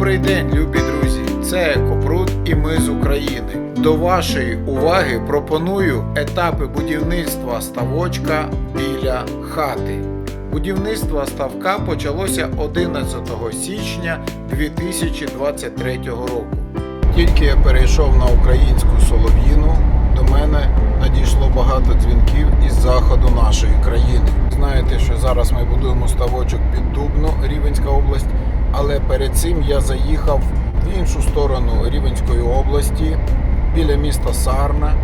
Добрий день, любі друзі! Це Екопрут і ми з України. До вашої уваги пропоную етапи будівництва ставочка біля хати. Будівництво ставка почалося 11 січня 2023 року. Тільки я перейшов на українську солов'їну, до мене надійшло багато дзвінків із заходу нашої країни. Знаєте, що зараз ми будуємо ставочок під Дубно, Рівенська область, але перед цим я заїхав в іншу сторону Рівенської області, біля міста Сарна,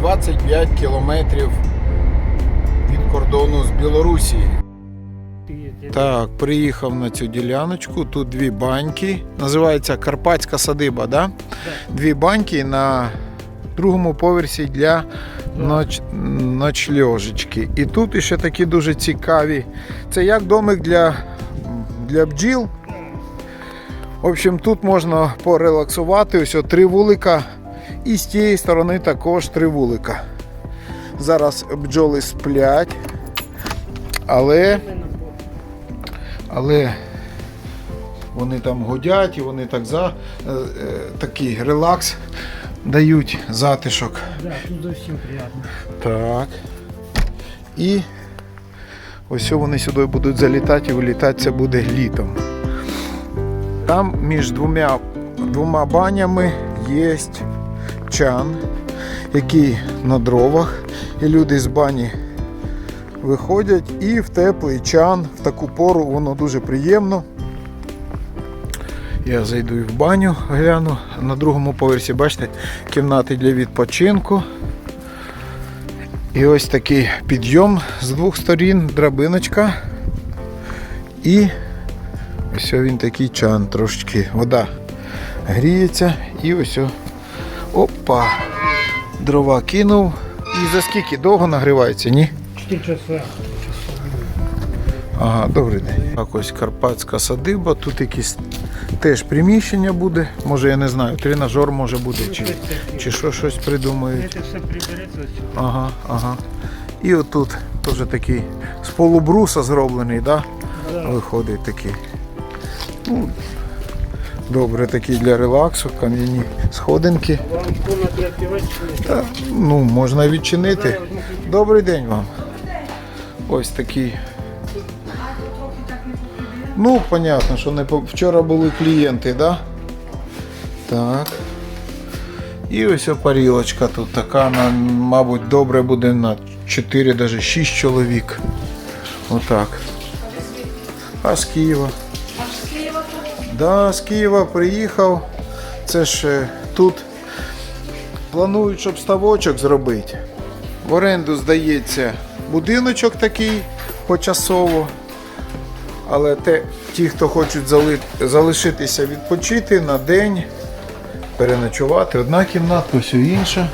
25 кілометрів від кордону з Білорусією. Так, приїхав на цю діляночку. Тут дві баньки. Називається Карпатська садиба, да? Дві баньки на другому поверсі для ноч... ночльожечки. І тут іще такі дуже цікаві. Це як домик для, для бджіл. В общем, тут можна порелаксувати. Ось три вулика. І з тієї сторони також три вулика. Зараз бджоли сплять. Але але вони там годять і вони так за е, е, такий релакс дають затишок. Да, тут зовсім приємно. Так. І ось вони сюди будуть залітати і вилітати це буде літом. Там між двома, двома банями є чан, який на дровах. І люди з бані виходять і в теплий чан, в таку пору воно дуже приємно. Я зайду і в баню, гляну. На другому поверсі, бачите, кімнати для відпочинку. І ось такий підйом з двох сторін, драбиночка. І ось він такий чан трошечки. Вода гріється і ось. о- Опа! Дрова кинув. І за скільки довго нагрівається, ні? 4 часа. Ага, добрий день. Так ось карпатська садиба, тут якісь теж приміщення буде. Може, я не знаю, тренажер може бути, чи, чи що щось придумають. Це все прибереться. Ага, ага. І отут теж такий з полубруса зроблений, да? Да. Виходить такий. Ну, добре, такий для релаксу, кам'яні сходинки. Та, ну, можна відчинити. Добрий день вам. Ось такий. Ну, понятно, що не вчора були клієнти, да? Так. І ось опарілочка тут така, мабуть, добре буде на 4, навіть 6 чоловік. Отак. А з Києва? Да, з Києва приїхав. Це ж е, тут планують, щоб ставочок зробити. В оренду здається будиночок такий почасово. Але те, ті, хто хочуть зали- залишитися відпочити на день, переночувати, одна кімната, ось інша.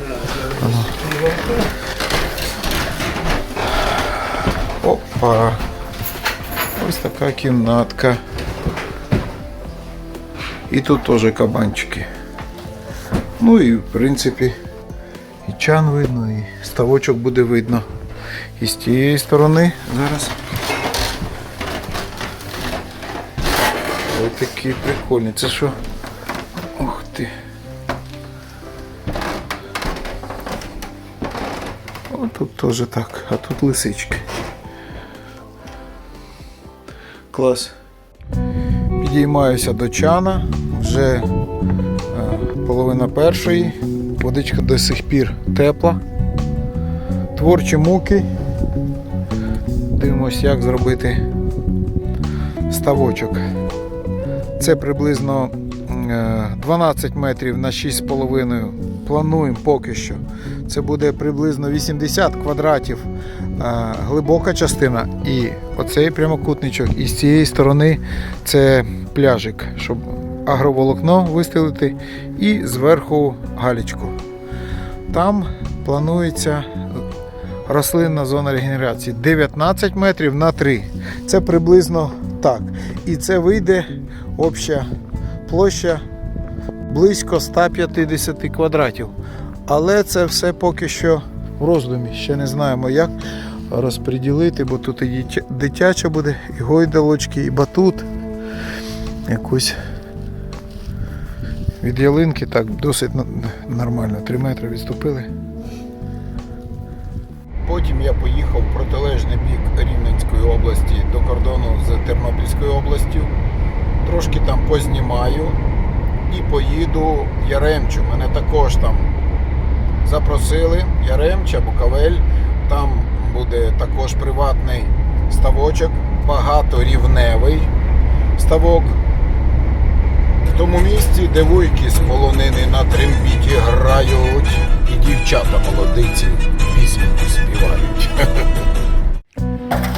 Опа. Ось така кімнатка. І тут теж кабанчики. Ну і в принципі і чан видно, і ставочок буде видно. І з тієї сторони зараз. Такі прикольні. Це що? Ух ти. О, тут теж так, а тут лисички. Клас. Підіймаюся до чана, вже е, половина першої, водичка до сих пір тепла. Творчі муки. Дивимось, як зробити ставочок. Це приблизно е, 12 метрів на 6,5. Плануємо поки що. Це буде приблизно 80 квадратів е, глибока частина і оцей прямокутничок. І з цієї сторони це пляжик, щоб агроволокно вистелити і зверху галічку. Там планується рослинна зона регенерації 19 метрів на 3. Це приблизно так. І це вийде обща площа близько 150 квадратів. Але це все поки що в роздумі. Ще не знаємо, як розподілити, бо тут і дитяча буде, і гойдалочки, і батут. Якусь Від ялинки так досить нормально. 3 метри відступили. Потім я поїхав в протилежний бік Рівненської області до кордону з Тернопільською областю. Трошки там познімаю і поїду в Яремчу. Мене також там запросили. Яремча, Буковель. Там буде також приватний ставочок, багаторівневий ставок. В тому місці, де вуйки з полонини на трембіті грають, і дівчата молодиці пісеньку співають.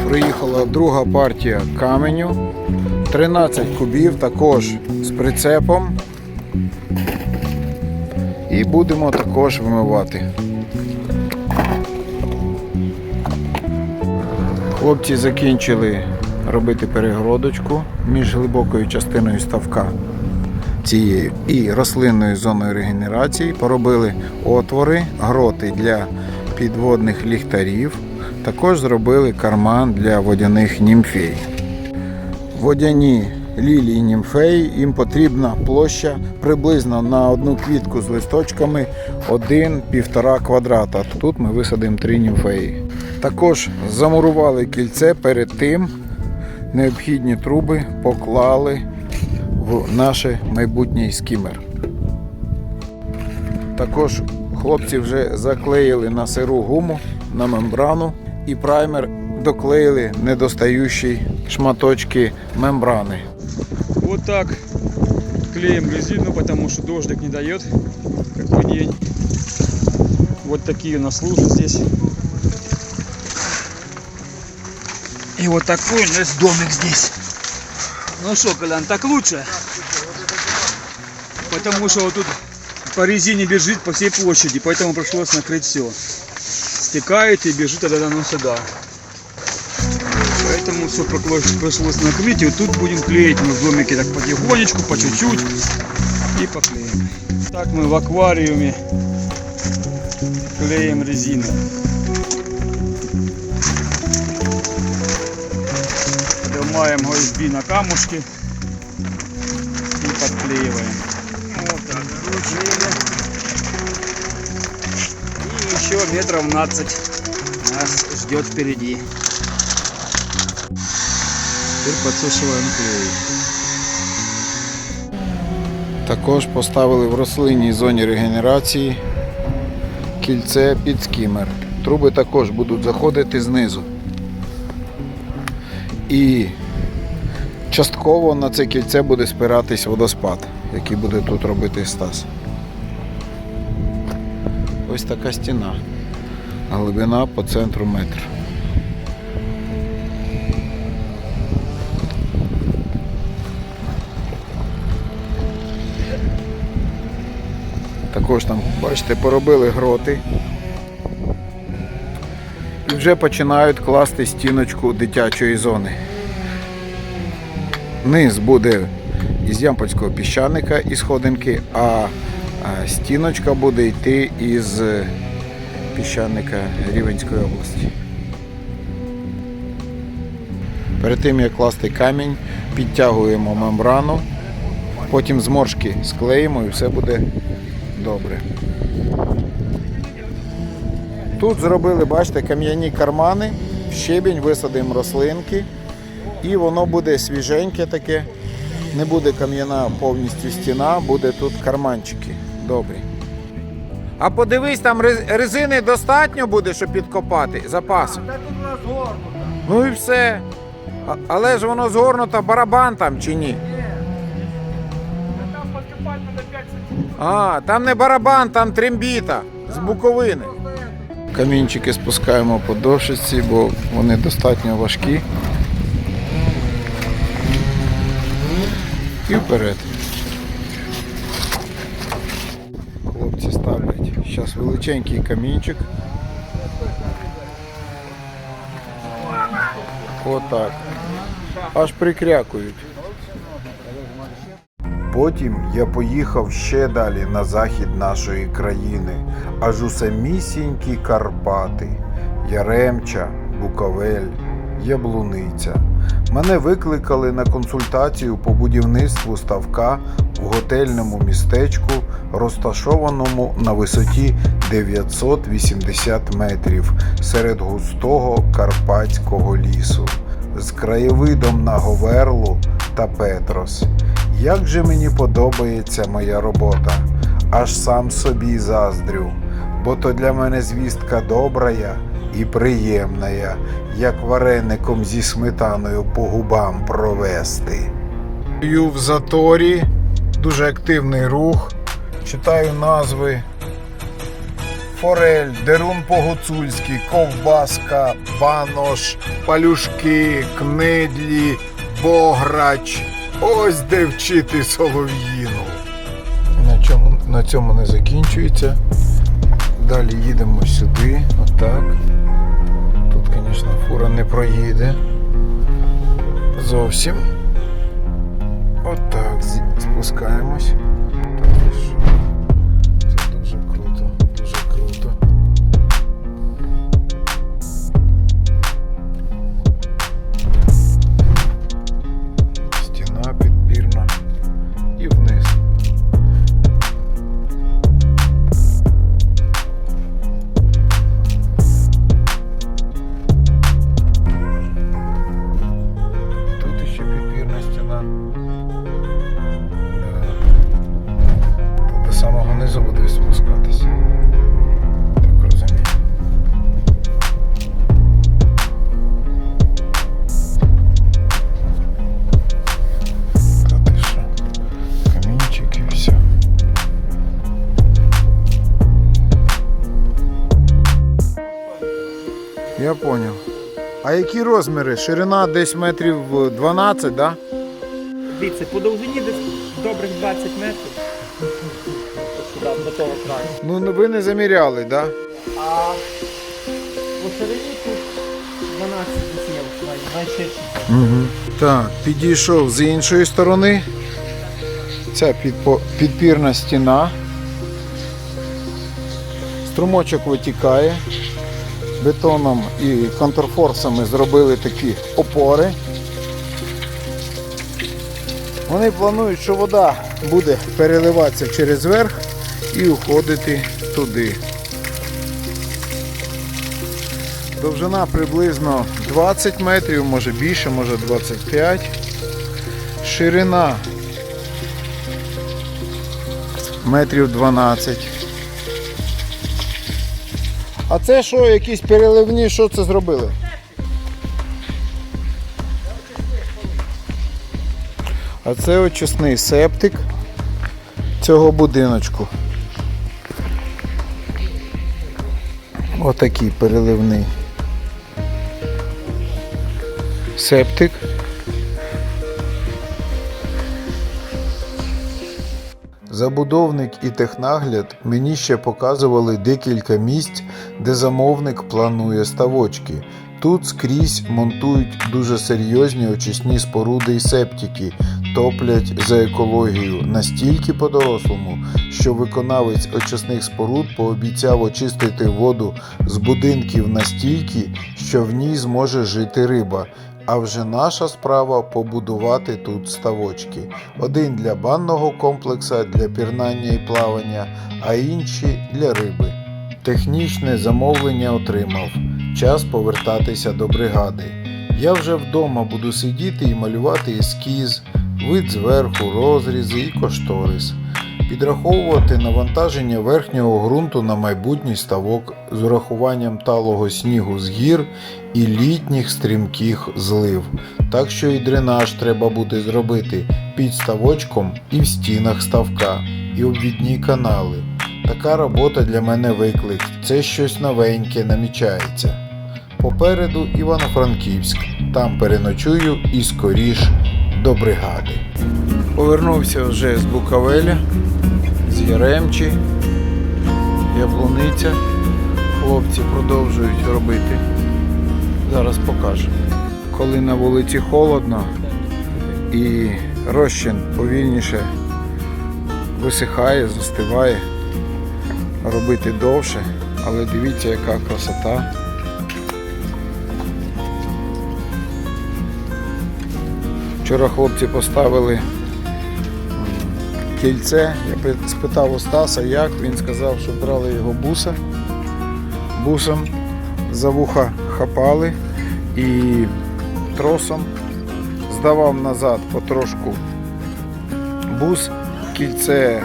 Приїхала друга партія каменю. 13 кубів також з прицепом. І будемо також вимивати. Хлопці закінчили робити перегородочку між глибокою частиною ставка цією і рослинною зоною регенерації. Поробили отвори, гроти для підводних ліхтарів. Також зробили карман для водяних німфей. Водяні лілії німфеї, їм потрібна площа приблизно на одну квітку з листочками 1-1,5 квадрата. Тут ми висадимо три німфеї. Також замурували кільце перед тим. Необхідні труби поклали в наш майбутній скімер. Також хлопці вже заклеїли на сиру гуму на мембрану і праймер доклеїли недостаючі шматочки мембрани. Вот так клеим резину, потому что дождик не дает, какой день. Вот такие у нас лужи здесь. И вот такой у нас домик здесь. Ну что, Колян, так лучше? Потому что вот тут по резине бежит по всей площади, поэтому пришлось накрыть все. Стекает и бежит тогда оно сюда. Поэтому все пришлось накрыть. И вот тут будем клеить мы в домике так потихонечку, по чуть-чуть. И поклеим. Так мы в аквариуме клеим резину. Поднимаем гвозди на камушки и подклеиваем. Вот так, закручиваем. И еще метров 15 нас ждет впереди. Теперь подсушиваем клей. Також поставили в рослинній зоні регенерації кільце під скімер. Труби також будуть заходити знизу. І частково на це кільце буде спиратись водоспад, який буде тут робити Стас. Ось така стіна. Глибина по центру метр. Також там, бачите, поробили гроти. І вже починають класти стіночку дитячої зони. Низ буде із ямпольського піщаника і сходинки, а стіночка буде йти із піщаника Рівенської області. Перед тим як класти камінь, підтягуємо мембрану, потім зморшки склеїмо і все буде добре. Тут зробили, бачите, кам'яні кармани, в щебінь висадимо рослинки, і воно буде свіженьке таке. Не буде кам'яна повністю стіна, буде тут карманчики. Добрі. А подивись, там резини достатньо буде, щоб підкопати запасом. Ну і все. Але ж воно згорнуто барабан там чи ні? А, там не барабан, там трембіта з буковини. Камінчики спускаємо по дошиці, бо вони достатньо важкі. І вперед. Хлопці ставлять. Зараз величенький камінчик. Отак. Аж прикрякують. Потім я поїхав ще далі на захід нашої країни, аж у самісінькі Карпати, Яремча, Буковель. Яблуниця. Мене викликали на консультацію по будівництву ставка в готельному містечку, розташованому на висоті 980 метрів серед густого карпатського лісу з краєвидом на Говерлу та Петрос. Як же мені подобається моя робота, аж сам собі заздрю, бо то для мене звістка добрая і приємная, як вареником зі сметаною по губам провести. В заторі дуже активний рух. Читаю назви. Форель, дерун по-гуцульськи, ковбаска, банош, палюшки, книдлі, бограч. Ось де вчити солов'їну. На, чому, на цьому не закінчується. Далі їдемо сюди, отак. Тут, звісно, фура не проїде. Зовсім. Отак спускаємось. Які розміри? Ширина десь метрів 12, так? Да? Дивіться, по довжині десь добрих 20 метрів. Сюди, до того краю. Ну ви не заміряли, так? Да? А по ширині тут 12 десів, найширший. Угу. Так, підійшов з іншої сторони. Ця підпо- підпірна стіна. Струмочок витікає. Бетоном і контрфорсами зробили такі опори. Вони планують, що вода буде переливатися через верх і уходити туди. Довжина приблизно 20 метрів, може більше, може 25. Ширина метрів 12. А це що, якісь переливні, що це зробили? А це очисний септик цього будиночку. Отакий переливний септик. Забудовник і технагляд мені ще показували декілька місць, де замовник планує ставочки. Тут скрізь монтують дуже серйозні очисні споруди і септики, топлять за екологію настільки по-дорослому, що виконавець очисних споруд пообіцяв очистити воду з будинків настільки, що в ній зможе жити риба. А вже наша справа побудувати тут ставочки. Один для банного комплекса для пірнання і плавання, а інші для риби. Технічне замовлення отримав. Час повертатися до бригади. Я вже вдома буду сидіти і малювати ескіз, вид зверху, розрізи і кошторис. Підраховувати навантаження верхнього ґрунту на майбутній ставок з урахуванням талого снігу з гір і літніх стрімких злив. Так що і дренаж треба буде зробити під ставочком і в стінах ставка, і обвідні канали. Така робота для мене виклик. Це щось новеньке намічається. Попереду Івано-Франківськ. Там переночую і скоріш до бригади. Повернувся вже з Букавеля, з Яремчі, Яблуниця. Хлопці продовжують робити. Зараз покажу. Коли на вулиці холодно і розчин повільніше висихає, застиває, робити довше, але дивіться, яка красота. Вчора хлопці поставили кільце. Я спитав у Стаса, як. Він сказав, що брали його буса. Бусом за вуха хапали і тросом здавав назад потрошку бус, кільце е,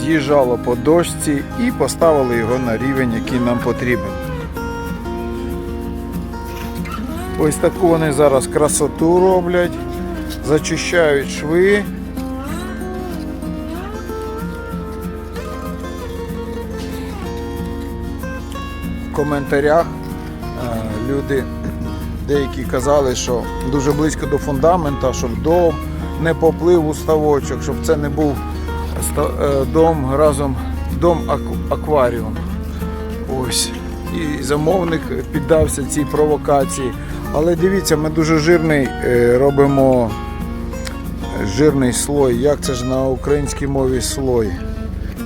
з'їжджало по дошці і поставили його на рівень, який нам потрібен. Ось таку вони зараз красоту роблять, зачищають шви. В коментарях е, люди деякі казали, що дуже близько до фундамента, щоб дом не поплив у ставочок, щоб це не був е, дом разом дом акваріум. Ось. І замовник піддався цій провокації. Але дивіться, ми дуже жирний е, робимо е, жирний слой. Як це ж на українській мові слой?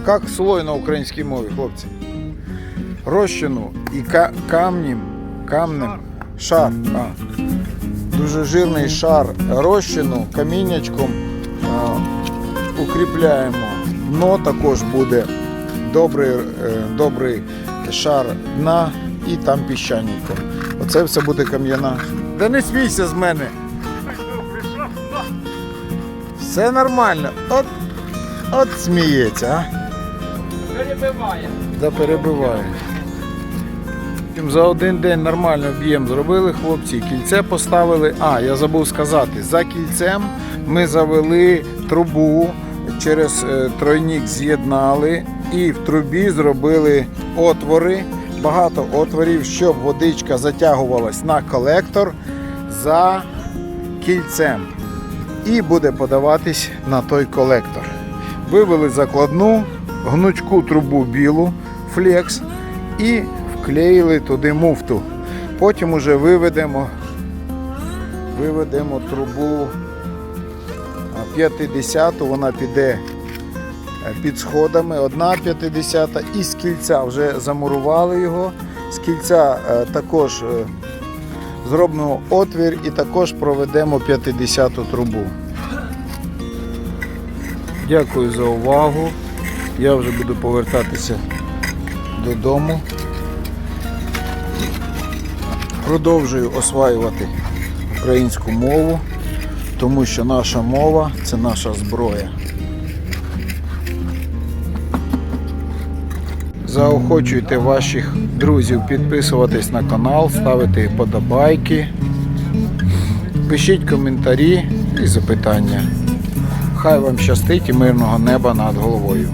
Як слой на українській мові, хлопці? Розчину і ка- камнем, камнем шар. А, дуже жирний шар розчину каміннячком а, укріпляємо. Дно також буде добрий, е, добрий шар дна і там піщаником. Оце все буде кам'яна. Да не смійся з мене. Все нормально. От, от сміється, а? Перебиває. Да перебиває. За один день нормально об'єм зробили хлопці, кільце поставили. А, я забув сказати, за кільцем ми завели трубу, через е, тройник з'єднали і в трубі зробили отвори, багато отворів, щоб водичка затягувалась на колектор за кільцем. І буде подаватись на той колектор. Вивели закладну, гнучку трубу білу, флекс і вклеїли туди муфту. Потім уже виведемо, виведемо трубу а, 50, вона піде під сходами, одна 50 і з кільця вже замурували його. З кільця е, також е, зробимо отвір і також проведемо 50 трубу. Дякую за увагу. Я вже буду повертатися додому. Продовжую осваювати українську мову, тому що наша мова це наша зброя. Заохочуйте ваших друзів підписуватись на канал, ставити подобайки, пишіть коментарі і запитання. Хай вам щастить і мирного неба над головою.